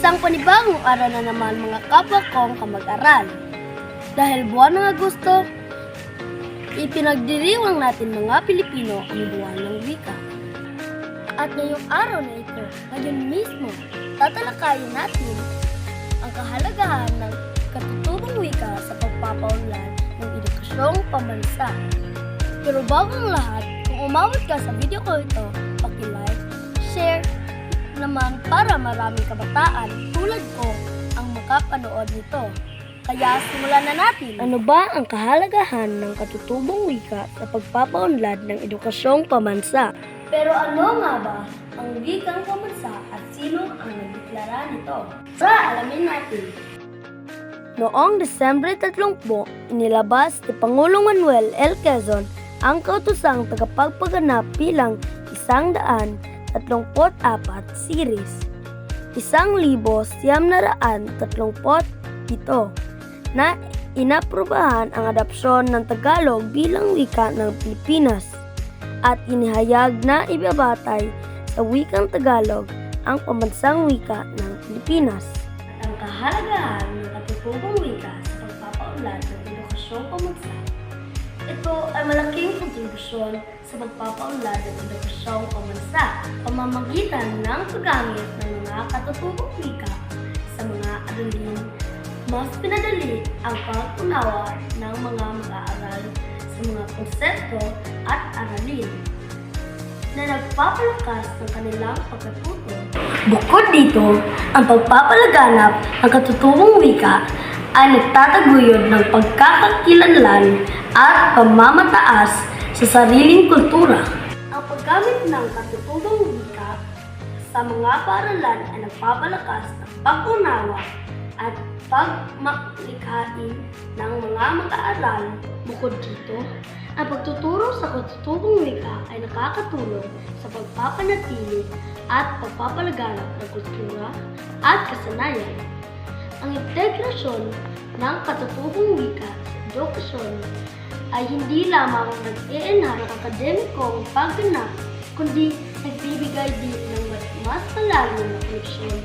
Isang panibagong araw na naman mga kapwa kong kamag-aral. Dahil buwan ng Agosto, ipinagdiriwang natin mga Pilipino ang buwan ng wika. At ngayong araw na ito, ngayon mismo, tatalakayin natin ang kahalagahan ng katutubong wika sa pagpapaunlad ng edukasyong pambansa. Pero bago ang lahat, kung umawat ka sa video ko ito, paki-like, share, naman para maraming kabataan tulad ko ang makapanood nito. Kaya simulan na natin. Ano ba ang kahalagahan ng katutubong wika sa pagpapaunlad ng edukasyong pambansa? Pero ano nga ba ang wikang pambansa at sino ang nagdeklara nito? Tara, alamin natin. Noong Desembre 30, inilabas ni Pangulong Manuel L. Quezon ang kautusang tagapagpaganap bilang isang daan 34 series. Isang libo siyam na raan pito na inaprubahan ang adopsyon ng Tagalog bilang wika ng Pilipinas at inihayag na ibabatay sa wikang Tagalog ang pambansang wika ng Pilipinas. Ang kahalagahan ng katutubong wika sa pagpapaunlad ng edukasyong pambansa ito ay malaking kontribusyon sa pagpapaunlad ng edukasyong pambansa pamamagitan ng paggamit ng mga katutubong wika sa mga aralin. Mas pinadali ang pag-unawa ng mga mag-aaral sa mga konsepto at aralin na nagpapalakas ng kanilang pagkatuto. Bukod dito, ang pagpapalaganap ng katutubong wika ay nagtataguyod ng pagkakakilanlan at pamamataas sa sariling kultura. Ang paggamit ng katutubong wika sa mga paaralan ay nagpapalakas ng pag-unawa at pagmalikhain ng mga mag-aaral. Bukod dito, ang pagtuturo sa katutubong wika ay nakakatulong sa pagpapanatili at pagpapalaganap ng kultura at kasanayan. Ang integrasyon ng katutubong wika sa edukasyon ay hindi lamang nag-i-enhance ng akademikong pagganap, kundi nagbibigay din ng mas, mas malalim na koneksyon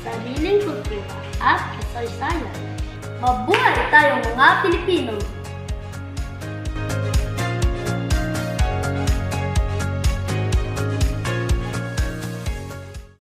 sa sariling kultura at kasaysayan. Mabuhay tayong mga Pilipino!